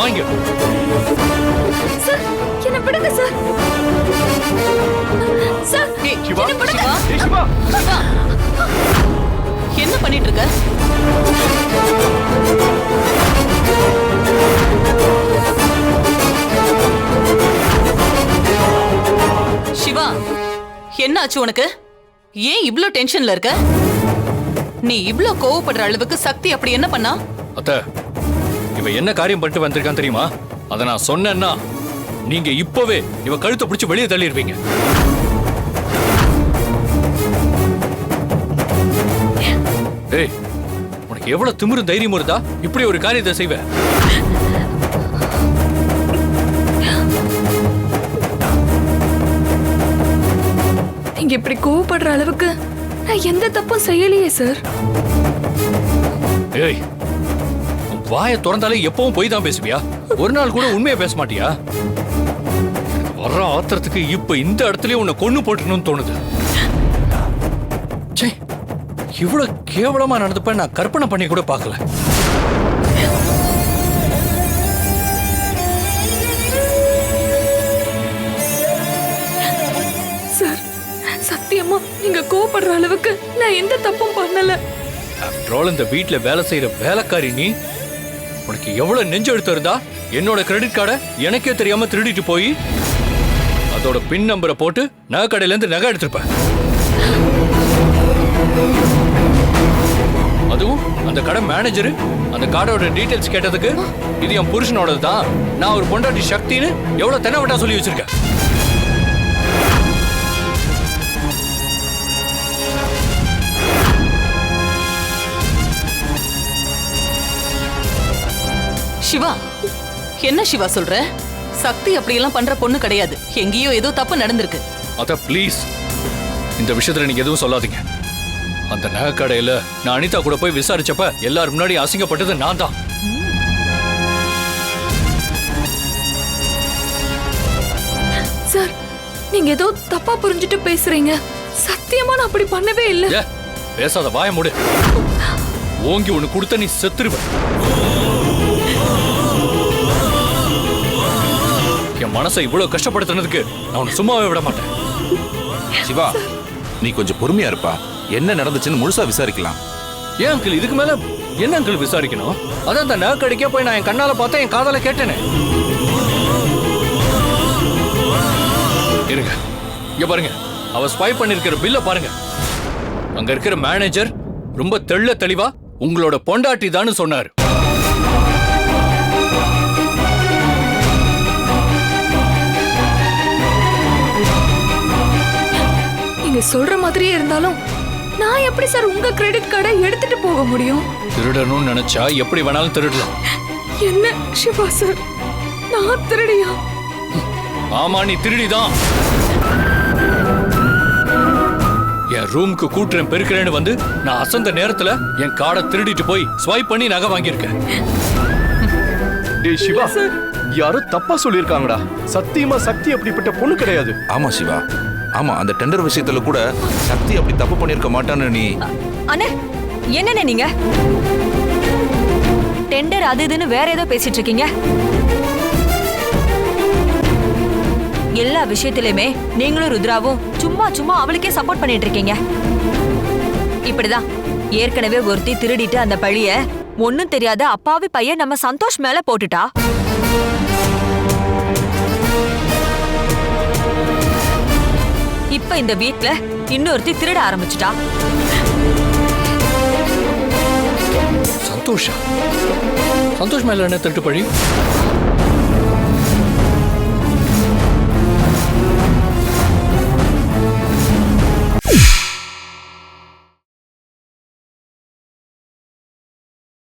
வாங்க. சார் என்ன விடுங்க சார். சார் சிவா சிவா சிவா. என்ன பண்ணிட்டு இருக்க? சிவா என்ன ஆச்சு உனக்கு? ஏன் இவ்ளோ டென்ஷன்ல இருக்க? நீ இவ்ளோ கோவப்படுற அளவுக்கு சக்தி அப்படி என்ன பண்ணா? அத்த இவ என்ன காரியம் பண்ணிட்டு வந்திருக்கான் தெரியுமா? அத நான் சொன்னேன்னா நீங்க இப்பவே இவ கழுத்தை பிடிச்சு வெளியே தள்ளிருப்பீங்க ஏய் உனக்கு எவ்வளவு திமிரு தைரியம் இருந்தா இப்படி ஒரு காரியத்தை செய்வ. நீங்க இப்படி கோவப்படுற அளவுக்கு நான் எந்த தப்பும் செய்யலையே சார். ஏய் வாயை திறந்தாலே எப்பவும் போய் தான் பேசுவியா? ஒரு நாள் கூட உண்மையை பேச மாட்டியா? வர்ற ஆத்திரத்துக்கு இப்ப இந்த இடத்துலயே உன்னை கொன்னு போட்டுக்கணும்னு தோணுது. ச்சே இவ்வளவு கேவலமா நடந்துப்ப நான் கற்பனை பண்ணி கூட பார்க்கல. சார் சத்தியமா நீங்க கோவப்படுற அளவுக்கு நான் எந்த தப்பும் பண்ணல. ஆஃப்டர் ஆல் இந்த வீட்ல வேலை செய்யற வேலைக்காரி நீ உனக்கு எவ்வளவு நெஞ்செழுத்து இருந்தா என்னோட கிரெடிட் கார்டை எனக்கே தெரியாம திருடிட்டு போய் அதோட பின் நம்பரை போட்டு நகை கடையில இருந்து நகை எடுத்திருப்பேன். அதுவும் அந்த கடை மேனேஜர் அந்த கார்டோட டீட்டெயில்ஸ் கேட்டதுக்கு இது என் புருஷனோடது தான் நான் ஒரு பொண்டாட்டி சக்தின்னு எவ்வளவு தென்னவட்டா சொல்லி வச்சிருக்கேன். சிவா என்ன சிவா சொல்ற? சக்தி அப்படியெல்லாம் பண்ற பொண்ணு கிடையாது. எங்கேயோ ஏதோ தப்பு நடந்திருக்கு. அத ப்ளீஸ் இந்த விஷயத்துல நீங்க எதுவும் சொல்லாதீங்க. அந்த நகை கடையில நான் அனிதா கூட போய் விசாரிச்சப்ப எல்லாரும் முன்னாடி அசிங்கப்பட்டது நான் தான். சார் நீங்க ஏதோ தப்பா புரிஞ்சுட்டு பேசுறீங்க. சத்தியமா நான் அப்படி பண்ணவே இல்ல. பேசாத வாய மூடு. ஓங்கி ஒண்ணு கொடுத்த நீ செத்துருவ. என் மனசை இவ்வளவு கஷ்டப்படுத்தினதுக்கு நான் உன்னை சும்மாவே விட மாட்டேன். சிவா நீ கொஞ்சம் பொறுமையா இருப்பா. என்ன நடந்துச்சுன்னு முழுசா விசாரிக்கலாம். ஏன் அங்கிள் இதுக்கு மேல என்ன அங்கிள் விசாரிக்கணும்? அதான் அந்த நகை கடைக்கே போய் நான் என் கண்ணால பார்த்தேன் என் காதால கேட்டேனே. இருங்க. இங்க பாருங்க. அவ ஸ்பை பண்ணிருக்கிற பில்ல பாருங்க. அங்க இருக்கிற மேனேஜர் ரொம்ப தெள்ள தெளிவா உங்களோட பொண்டாட்டி தான் சொன்னாரு. நீங்க சொல்ற மாதிரியே இருந்தாலும் நான் எப்படி சார் உங்க கிரெடிட் கார்டை எடுத்துட்டு போக முடியும்? திருடணும்னு நினைச்சா எப்படி வேணாலும் திருடலாம். என்ன சிவா சார்? நான் திருடியா? ஆமா நீ திருடிதான். என் ரூமுக்கு கூட்டுறேன் பெருக்கிறேன்னு வந்து நான் அசந்த நேரத்துல என் கார்டை திருடிட்டு போய் ஸ்வைப் பண்ணி நகை வாங்கியிருக்கேன். டேய் சிவா யாரோ தப்பா சொல்லியிருக்காங்கடா. சத்தியமா சக்தி அப்படிப்பட்ட பொண்ணு கிடையாது. ஆமா சிவா. ஆமா அந்த டெண்டர் விஷயத்துல கூட சக்தி அப்படி தப்பு பண்ணிருக்க மாட்டான்னு நீ அண்ணே என்னண்ணே நீங்க? டெண்டர் அது இதுன்னு வேற ஏதோ பேசிட்டு இருக்கீங்க எல்லா விஷயத்திலுமே நீங்களும் ருத்ராவும் சும்மா சும்மா அவளுக்கே சப்போர்ட் பண்ணிட்டு இருக்கீங்க இப்படிதான் ஏற்கனவே ஒருத்தி திருடிட்டு அந்த பழிய ஒன்னும் தெரியாத அப்பாவி பையன் நம்ம சந்தோஷ் மேல போட்டுட்டா. இப்ப இந்த வீட்ல இன்னொருத்தி திருட ஆரம்பிச்சிட்டா. சந்தோஷா? சந்தோஷ் மேல என்ன திருட்டு பழி?